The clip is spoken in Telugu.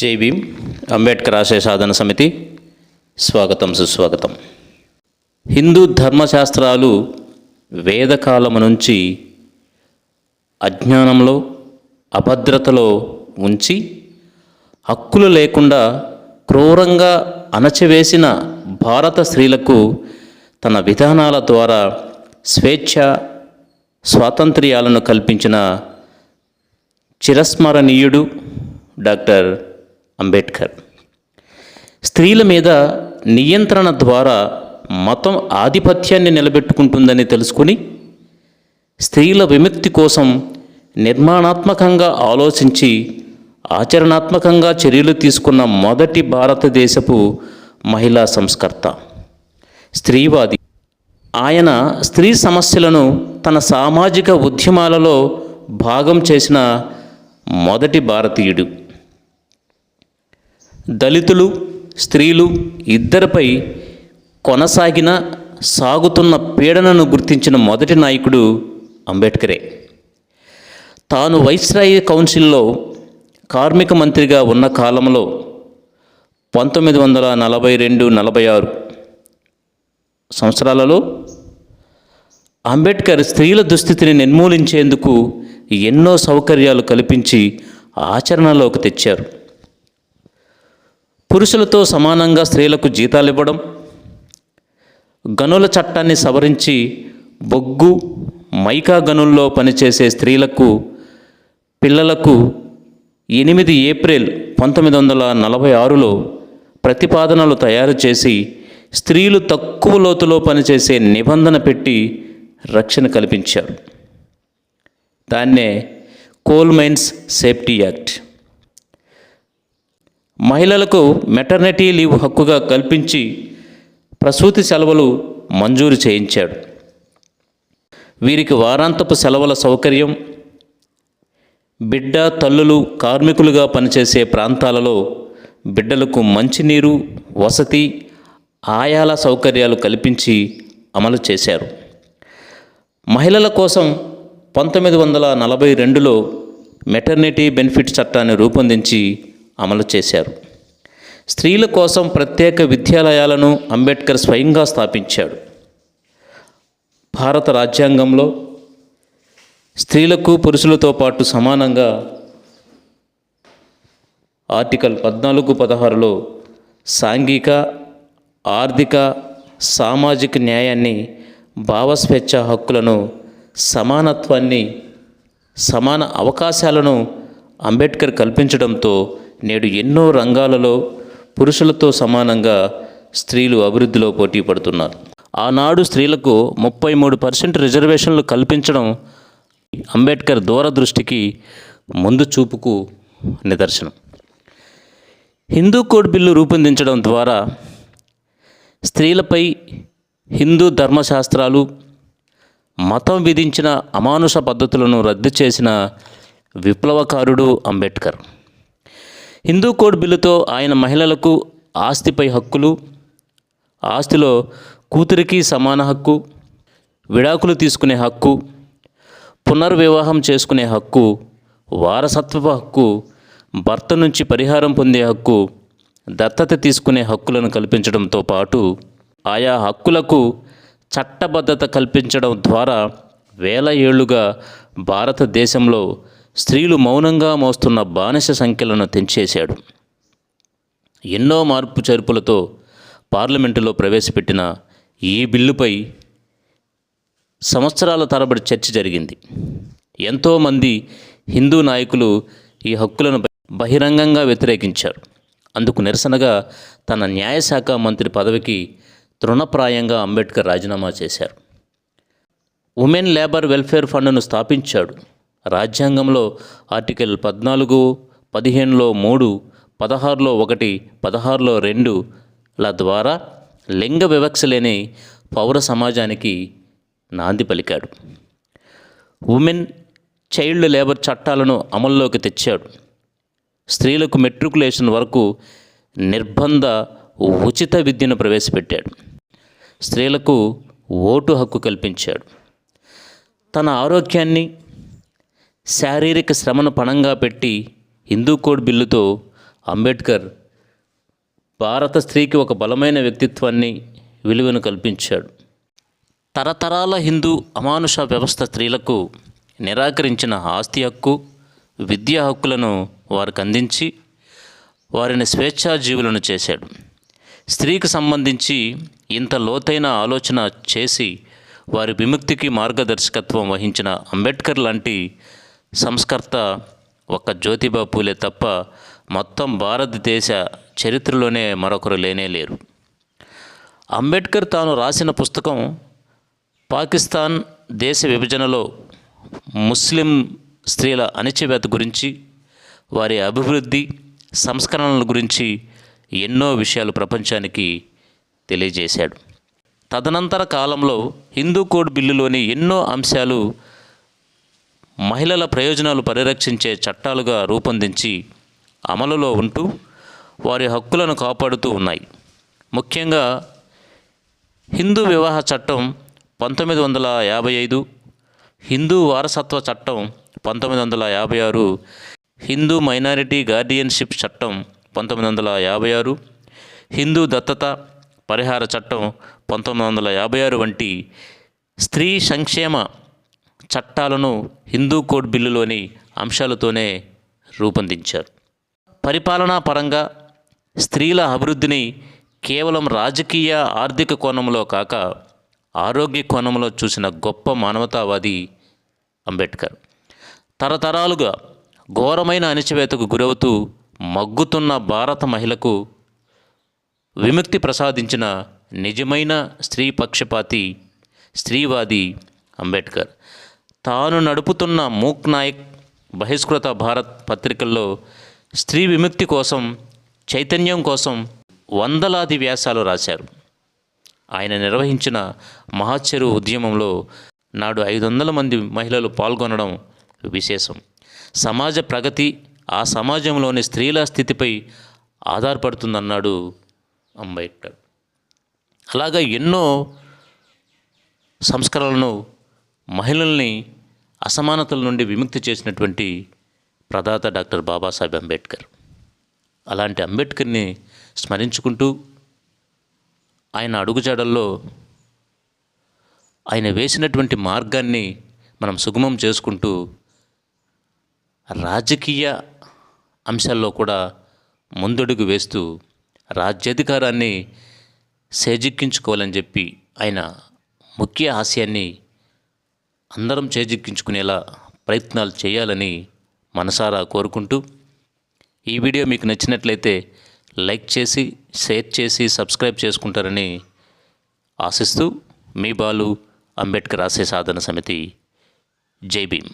జై భీమ్. అంబేద్కర్ ఆశయ సాధన సమితి. స్వాగతం సుస్వాగతం. హిందూ ధర్మశాస్త్రాలు వేదకాలము నుంచి అజ్ఞానంలో అభద్రతలో ఉంచి హక్కులు లేకుండా క్రూరంగా అణచివేసిన భారత స్త్రీలకు తన విధానాల ద్వారా స్వేచ్ఛ స్వాతంత్ర్యాలను కల్పించిన చిరస్మరణీయుడు డాక్టర్ అంబేద్కర్. స్త్రీల మీద నియంత్రణ ద్వారా మతం ఆధిపత్యాన్ని నిలబెట్టుకుంటుందని తెలుసుకుని స్త్రీల విముక్తి కోసం నిర్మాణాత్మకంగా ఆలోచించి ఆచరణాత్మకంగా చర్యలు తీసుకున్న మొదటి భారతదేశపు మహిళా సంస్కర్త. స్త్రీవాది. ఆయన స్త్రీ సమస్యలను తన సామాజిక ఉద్యమాలలో భాగం చేసిన మొదటి భారతీయుడు. దళితులు స్త్రీలు ఇద్దరిపై కొనసాగిన సాగుతున్న పీడనను గుర్తించిన మొదటి నాయకుడు అంబేద్కరే. తాను వైస్రాయి కౌన్సిల్లో కార్మిక మంత్రిగా ఉన్న కాలంలో పంతొమ్మిది వందల నలభై రెండు నలభై ఆరు సంవత్సరాలలో అంబేద్కర్ స్త్రీల దుస్థితిని నిర్మూలించేందుకు ఎన్నో సౌకర్యాలు కల్పించి ఆచరణలోకి తెచ్చారు. పురుషులతో సమానంగా స్త్రీలకు జీతాలు ఇవ్వడం గనుల చట్టాన్ని సవరించి బొగ్గు మైకా గనుల్లో పనిచేసే స్త్రీలకు పిల్లలకు ఎనిమిది ఏప్రిల్ పంతొమ్మిది వందల నలభై ఆరులో ప్రతిపాదనలు తయారు చేసి స్త్రీలు తక్కువ లోతులో పనిచేసే నిబంధన పెట్టి రక్షణ కల్పించారు. దాన్నే కోల్ మైన్స్ సేఫ్టీ యాక్ట్. మహిళలకు మెటర్నిటీ లీవ్ హక్కుగా కల్పించి ప్రసూతి సెలవులు మంజూరు చేయించాడు. వీరికి వారాంతపు సెలవుల సౌకర్యం బిడ్డ తల్లులు కార్మికులుగా పనిచేసే ప్రాంతాలలో బిడ్డలకు మంచినీరు వసతి ఆయాల సౌకర్యాలు కల్పించి అమలు చేశారు. మహిళల కోసం పంతొమ్మిది వందల నలభై రెండులో మెటర్నిటీ బెనిఫిట్ చట్టాన్ని రూపొందించి అమలు చేశారు. స్త్రీల కోసం ప్రత్యేక విద్యాలయాలను అంబేద్కర్ స్వయంగా స్థాపించాడు. భారత రాజ్యాంగంలో స్త్రీలకు పురుషులతో పాటు సమానంగా ఆర్టికల్ పద్నాలుగు పదహారులో సాంఘిక ఆర్థిక సామాజిక న్యాయాన్ని భావస్వేచ్ఛ హక్కులను సమానత్వాన్ని సమాన అవకాశాలను అంబేద్కర్ కల్పించడంతో నేడు ఎన్నో రంగాలలో పురుషులతో సమానంగా స్త్రీలు అభివృద్ధిలో పోటీ పడుతున్నారు. ఆనాడు స్త్రీలకు ముప్పై మూడు పర్సెంట్ రిజర్వేషన్లు కల్పించడం అంబేద్కర్ దూరదృష్టికి ముందు చూపుకు నిదర్శనం. హిందూ కోడ్ బిల్లు రూపొందించడం ద్వారా స్త్రీలపై హిందూ ధర్మశాస్త్రాలు మతం విధించిన అమానుష పద్ధతులను రద్దు చేసిన విప్లవకారుడు అంబేద్కర్ హిందూ కోడ్ బిల్లుతో ఆయన మహిళలకు ఆస్తిపై హక్కులు ఆస్తిలో కూతురికి సమాన హక్కు విడాకులు తీసుకునే హక్కు పునర్వివాహం చేసుకునే హక్కు వారసత్వపు హక్కు భర్త నుంచి పరిహారం పొందే హక్కు దత్తత తీసుకునే హక్కులను కల్పించడంతో పాటు ఆయా హక్కులకు చట్టబద్ధత కల్పించడం ద్వారా వేల ఏళ్ళుగా భారతదేశంలో స్త్రీలు మౌనంగా మోస్తున్న బానిస సంఖ్యలను తెంచేశాడు. ఎన్నో మార్పు చేర్పులతో పార్లమెంటులో ప్రవేశపెట్టిన ఈ బిల్లుపై సంవత్సరాల తరబడి చర్చ జరిగింది. ఎంతోమంది హిందూ నాయకులు ఈ హక్కులను బహిరంగంగా వ్యతిరేకించారు. అందుకు నిరసనగా తన న్యాయశాఖ మంత్రి పదవికి తృణప్రాయంగా అంబేద్కర్ రాజీనామా చేశారు. ఉమెన్ లేబర్ వెల్ఫేర్ ఫండ్ను స్థాపించాడు. రాజ్యాంగంలో ఆర్టికల్ పద్నాలుగు పదిహేనులో మూడు పదహారులో ఒకటి పదహారులో రెండుల ద్వారా లింగ వివక్ష లేని పౌర సమాజానికి నాంది పలికాడు. ఉమెన్ చైల్డ్ లేబర్ చట్టాలను అమల్లోకి తెచ్చాడు. స్త్రీలకు మెట్రికులేషన్ వరకు నిర్బంధ ఉచిత విద్యను ప్రవేశపెట్టాడు. స్త్రీలకు ఓటు హక్కు కల్పించాడు. తన ఆరోగ్యాన్ని శారీరక శ్రమను పణంగా పెట్టి హిందూ కోడ్ బిల్లుతో అంబేద్కర్ భారత స్త్రీకి ఒక బలమైన వ్యక్తిత్వాన్ని విలువను కల్పించాడు. తరతరాల హిందూ అమానుష వ్యవస్థ స్త్రీలకు నిరాకరించిన ఆస్తి హక్కు విద్యా హక్కులను వారికి అందించి వారిని స్వేచ్ఛాజీవులను చేశాడు. స్త్రీకి సంబంధించి ఇంత లోతైన ఆలోచన చేసి వారి విముక్తికి మార్గదర్శకత్వం వహించిన అంబేద్కర్ లాంటి సంస్కర్త ఒక్క జ్యోతిబా పూలే తప్ప మొత్తం భారతదేశ చరిత్రలోనే మరొకరు లేనే లేరు. అంబేద్కర్ తాను రాసిన పుస్తకం పాకిస్తాన్ దేశ విభజనలో ముస్లిం స్త్రీల అణిచివేత గురించి వారి అభివృద్ధి సంస్కరణల గురించి ఎన్నో విషయాలు ప్రపంచానికి తెలియజేశాడు. తదనంతర కాలంలో హిందూ కోడ్ బిల్లులోని ఎన్నో అంశాలు మహిళల ప్రయోజనాలు పరిరక్షించే చట్టాలుగా రూపొందించి అమలులో ఉంటూ వారి హక్కులను కాపాడుతూ ఉన్నాయి. ముఖ్యంగా హిందూ వివాహ చట్టం పంతొమ్మిది వందల యాభై ఐదు హిందూ వారసత్వ చట్టం పంతొమ్మిది వందల యాభై ఆరు హిందూ మైనారిటీ గార్డియన్షిప్ చట్టం పంతొమ్మిది వందల యాభై ఆరు హిందూ దత్తత పరిహార చట్టం పంతొమ్మిది వందల యాభై ఆరు వంటి స్త్రీ సంక్షేమ చట్టాలను హిందూ కోడ్ బిల్లులోని అంశాలతోనే రూపొందించారు. పరిపాలనా పరంగా స్త్రీల అభివృద్ధిని కేవలం రాజకీయ ఆర్థిక కోణంలో కాక ఆరోగ్య కోణంలో చూసిన గొప్ప మానవతావాది అంబేద్కర్. తరతరాలుగా ఘోరమైన అణిచివేతకు గురవుతూ మగ్గుతున్న భారత మహిళకు విముక్తి ప్రసాదించిన నిజమైన స్త్రీ పక్షపాతి స్త్రీవాది అంబేద్కర్. తాను నడుపుతున్న మూక్ నాయక్ బహిష్కృత భారత్ పత్రికల్లో స్త్రీ విముక్తి కోసం చైతన్యం కోసం వందలాది వ్యాసాలు రాశారు. ఆయన నిర్వహించిన మహాచెరు ఉద్యమంలో నాడు ఐదు వందల మంది మహిళలు పాల్గొనడం విశేషం. సమాజ ప్రగతి ఆ సమాజంలోని స్త్రీల స్థితిపై ఆధారపడుతుందన్నాడు అంబేద్కర్. అలాగా ఎన్నో సంస్కరణలను మహిళల్ని అసమానతల నుండి విముక్తి చేసినటువంటి ప్రదాత డాక్టర్ బాబాసాహెబ్ అంబేద్కర్. అలాంటి అంబేద్కర్ని స్మరించుకుంటూ ఆయన అడుగుజాడల్లో ఆయన వేసినటువంటి మార్గాన్ని మనం సుగమం చేసుకుంటూ రాజకీయ అంశాల్లో కూడా ముందడుగు వేస్తూ రాజ్యాధికారాన్ని సేజిక్కించుకోవాలని చెప్పి ఆయన ముఖ్య ఆశయాన్ని అందరం చేజిక్కించుకునేలా ప్రయత్నాలు చేయాలని మనసారా కోరుకుంటూ ఈ వీడియో మీకు నచ్చినట్లయితే లైక్ చేసి షేర్ చేసి సబ్స్క్రైబ్ చేసుకుంటారని ఆశిస్తూ మీ బాలు అంబేద్కర్ ఆశయ సాధన సమితి. జై భీమ్.